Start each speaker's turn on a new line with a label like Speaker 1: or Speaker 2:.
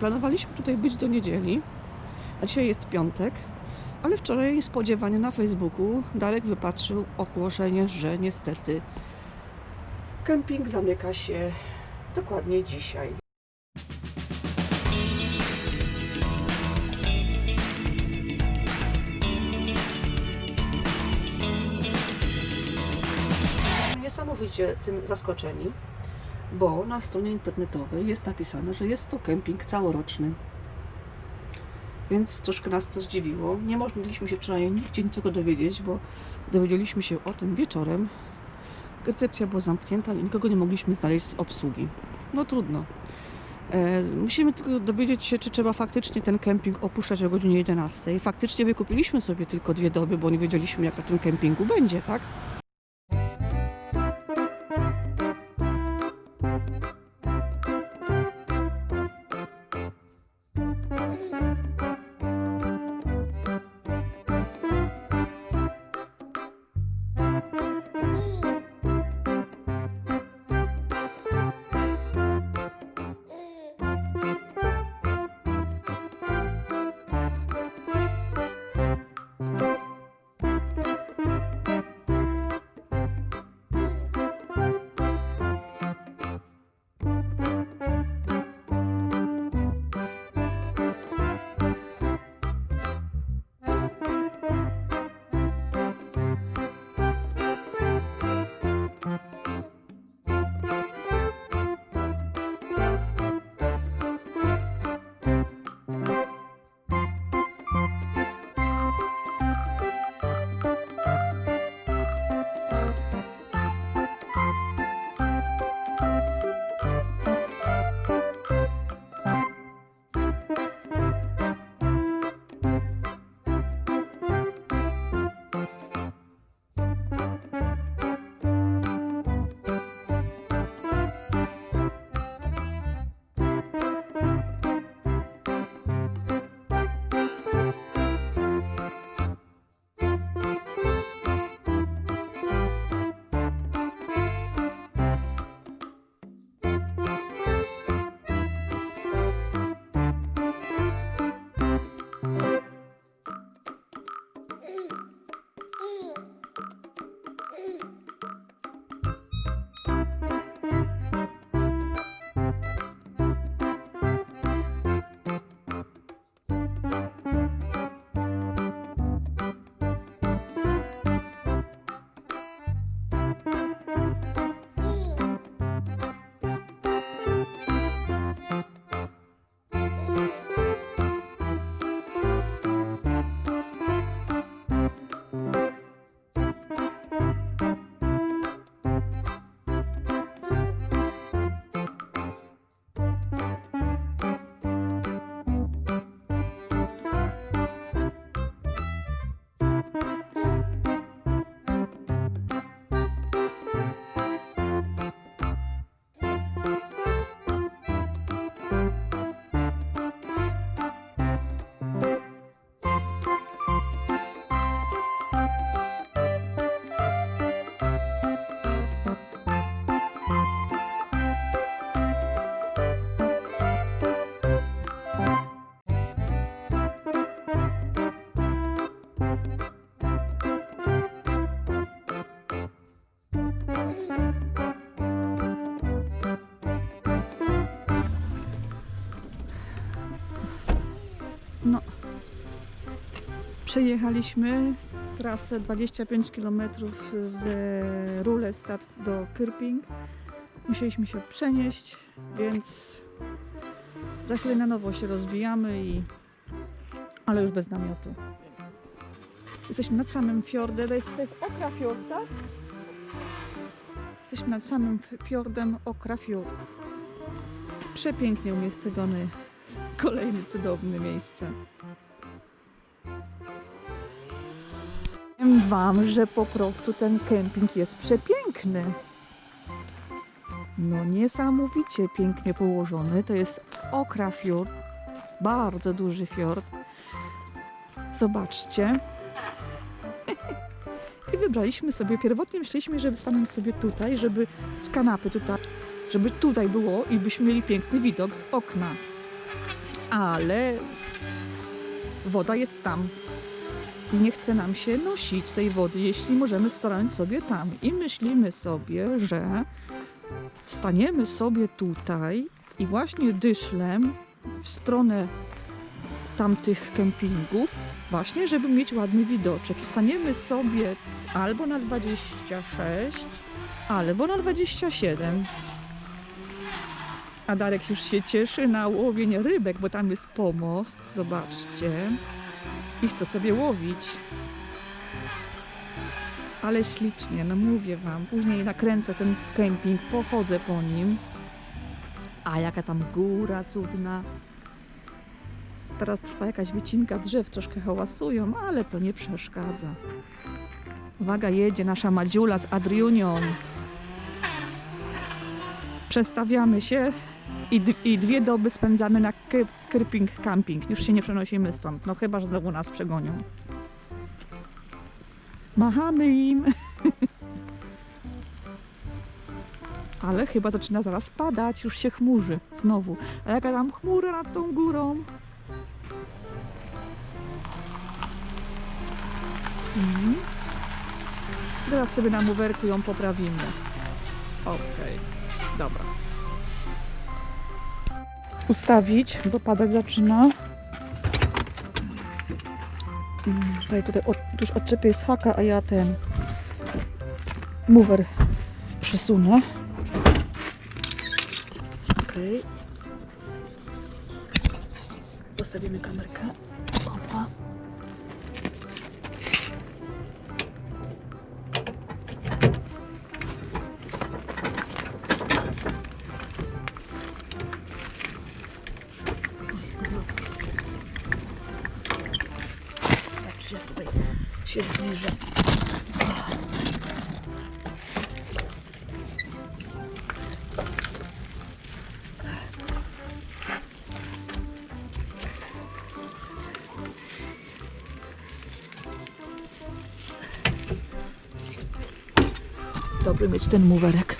Speaker 1: Planowaliśmy tutaj być do niedzieli, a dzisiaj jest piątek, ale wczoraj niespodziewanie na Facebooku Darek wypatrzył ogłoszenie, że niestety kemping zamyka się dokładnie dzisiaj. Niesamowicie tym zaskoczeni, bo na stronie internetowej jest napisane, że jest to kemping całoroczny. Więc troszkę nas to zdziwiło. Nie mogliśmy się wczoraj nigdzie niczego dowiedzieć, bo dowiedzieliśmy się o tym wieczorem. Recepcja była zamknięta i nikogo nie mogliśmy znaleźć z obsługi. No trudno. E, musimy tylko dowiedzieć się, czy trzeba faktycznie ten kemping opuszczać o godzinie 11. Faktycznie wykupiliśmy sobie tylko dwie doby, bo nie wiedzieliśmy, jak na tym kempingu będzie, tak? No. Przejechaliśmy trasę 25 km z Rulestad do Kyrping. Musieliśmy się przenieść, więc za chwilę na nowo się rozwijamy i ale już bez namiotu. Jesteśmy nad samym fiordem, to jest, to jest Okra Fjord, tak? Jesteśmy nad samym fiordem Okra Fjord. Przepięknie umiejscowiony Kolejne cudowne miejsce. Powiem Wam, że po prostu ten kemping jest przepiękny. No niesamowicie pięknie położony. To jest Okra Fjord. Bardzo duży fiord. Zobaczcie. I wybraliśmy sobie, pierwotnie myśleliśmy, żeby stanąć sobie tutaj, żeby z kanapy tutaj, żeby tutaj było i byśmy mieli piękny widok z okna. ale woda jest tam. Nie chce nam się nosić tej wody, jeśli możemy stanąć sobie tam. I myślimy sobie, że staniemy sobie tutaj i właśnie dyszlem w stronę tamtych kempingów, właśnie żeby mieć ładny widoczek. Staniemy sobie albo na 26, albo na 27. A Darek już się cieszy na łowienie rybek, bo tam jest pomost, zobaczcie. I chce sobie łowić. Ale ślicznie, no mówię wam. Później nakręcę ten kemping, pochodzę po nim. A jaka tam góra cudna. Teraz trwa jakaś wycinka drzew, troszkę hałasują, ale to nie przeszkadza. Uwaga, jedzie nasza Madziula z Adriunią. Przestawiamy się i, i dwie doby spędzamy na Kyrping Camping. Już się nie przenosimy stąd, no chyba, że znowu nas przegonią. Machamy im. Ale chyba zaczyna zaraz padać, już się chmurzy znowu. A jaka tam chmura nad tą górą? Mhm. Teraz sobie na muwerku ją poprawimy. Okej, dobra. Ustawić, bo padać zaczyna. Mm, Tutaj, tutaj od, tuż odczepię z haka, a ja ten mower przesunę. Okej. Postawimy kamerkę. Patrzcie, tutaj się zbliża. Dobry mieć ten muwerek.